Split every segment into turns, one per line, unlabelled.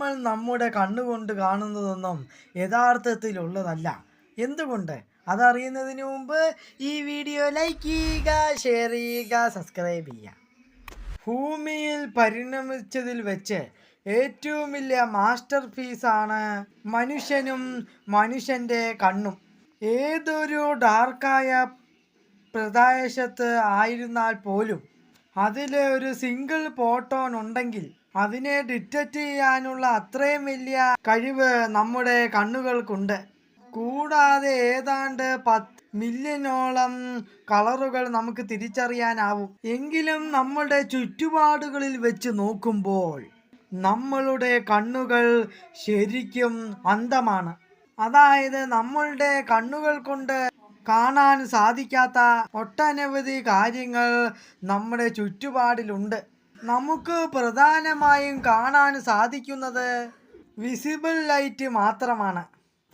നമ്മൾ നമ്മുടെ കണ്ണുകൊണ്ട് കാണുന്നതൊന്നും യഥാർത്ഥത്തിലുള്ളതല്ല. എന്തുകൊണ്ട്? അതറിയുന്നതിന് മുമ്പ് ഈ വീഡിയോ ലൈക്ക് ചെയ്യുക ഷെയർ ചെയ്യുക സബ്സ്ക്രൈബ് ചെയ്യുക. ഭൂമിയിൽ പരിണമിച്ചതിൽ വെച്ച് ഏറ്റവും വലിയ മാസ്റ്റർ പീസാണ് മനുഷ്യനും മനുഷ്യന്റെ കണ്ണും. ഏതൊരു ഡാർക്കായ പ്രദേശത്ത് ആയിരുന്നാൽ പോലും അതിലെ ഒരു സിംഗിൾ പോട്ടോൺ ഉണ്ടെങ്കിൽ അതിനെ ഡിറ്റക്റ്റ് ചെയ്യാനുള്ള അത്രയും വലിയ കഴിവ് നമ്മുടെ കണ്ണുകൾക്കുണ്ട്. കൂടാതെ ഏതാണ്ട് പത്ത് മില്യനോളം കളറുകൾ നമുക്ക് തിരിച്ചറിയാനാവും. എങ്കിലും നമ്മുടെ ചുറ്റുപാടുകളിൽ വെച്ച് നോക്കുമ്പോൾ നമ്മളുടെ കണ്ണുകൾ ശരിക്കും അന്ധമാണ്. അതായത് നമ്മളുടെ കണ്ണുകൾ കൊണ്ട് കാണാൻ സാധിക്കാത്ത ഒട്ടനവധി കാര്യങ്ങൾ നമ്മുടെ ചുറ്റുപാടിലുണ്ട്. നമുക്ക് പ്രധാനമായും കാണാൻ സാധിക്കുന്നത് വിസിബിൾ ലൈറ്റ് മാത്രമാണ്.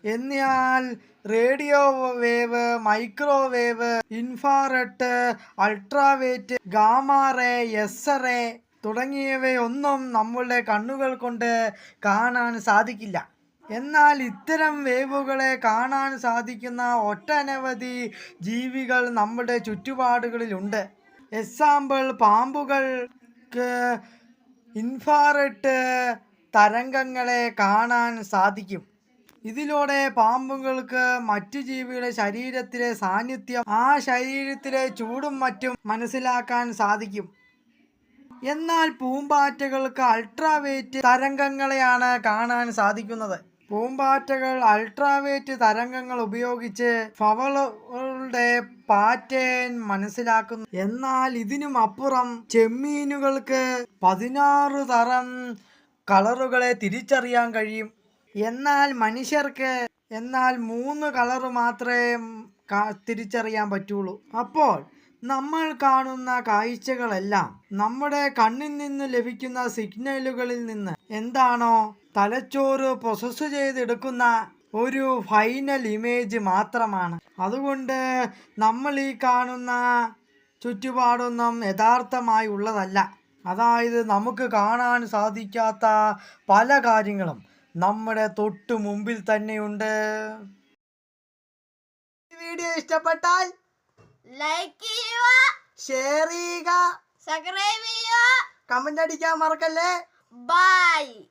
എന്നാൽ radio wave microwave infrared ultraviolet gamma ray X ray തുടങ്ങിയവയൊന്നും നമ്മളുടെ കണ്ണുകൾ കൊണ്ട് കാണാൻ സാധിക്കില്ല. എന്നാൽ ഇത്തരം വേവുകളെ കാണാൻ സാധിക്കുന്ന ഒട്ടനവധി ജീവികൾ നമ്മുടെ ചുറ്റുപാടുകളിലുണ്ട്. എക്സാമ്പിൾ പാമ്പുകൾക്ക് ഇൻഫാറെഡ് തരംഗങ്ങളെ കാണാൻ സാധിക്കും. ഇതിലൂടെ പാമ്പുകൾക്ക് മറ്റു ജീവികളുടെ ശരീരത്തിലെ സാന്നിധ്യം ആ ശരീരത്തിലെ ചൂടും മറ്റും മനസ്സിലാക്കാൻ സാധിക്കും. എന്നാൽ പൂമ്പാറ്റകൾക്ക് അൾട്രാവേറ്റ് തരംഗങ്ങളെയാണ് കാണാൻ സാധിക്കുന്നത്. പൂമ്പാറ്റകൾ അൾട്രാവേറ്റ് തരംഗങ്ങൾ ഉപയോഗിച്ച് ഫവളുകളുടെ പാറ്റേൺ മനസ്സിലാക്കുന്നു. എന്നാൽ ഇതിനും അപ്പുറം ചെമ്മീനുകൾക്ക് പതിനാറ് തരം കളറുകളെ തിരിച്ചറിയാൻ കഴിയും. എന്നാൽ മനുഷ്യർക്ക് എന്നാൽ മൂന്ന് കളറ് മാത്രമേ തിരിച്ചറിയാൻ പറ്റുള്ളൂ. അപ്പോൾ നമ്മൾ കാണുന്ന കാഴ്ചകളെല്ലാം നമ്മുടെ കണ്ണിൽ നിന്ന് ലഭിക്കുന്ന സിഗ്നലുകളിൽ നിന്ന് എന്താണോ തലച്ചോറ് പ്രോസസ്സ് ചെയ്തെടുക്കുന്ന ഒരു ഫൈനൽ ഇമേജ് മാത്രമാണ്. അതുകൊണ്ട് നമ്മൾ ഈ കാണുന്ന ചുറ്റുപാടൊന്നും യഥാർത്ഥമായി ഉള്ളതല്ല. അതായത് നമുക്ക് കാണാൻ സാധിക്കാത്ത പല കാര്യങ്ങളും നമ്മുടെ തൊട്ടു മുമ്പിൽ തന്നെയുണ്ട്. വീഡിയോ ഇഷ്ടപ്പെട്ടാൽ
ലൈക്ക് ചെയ്യുക.
ഷെയർ ചെയ്യുക.
സബ്സ്ക്രൈബ് ചെയ്യുക.
കമന്റ് അടിക്കാൻ മറക്കല്ലേ?
ബൈ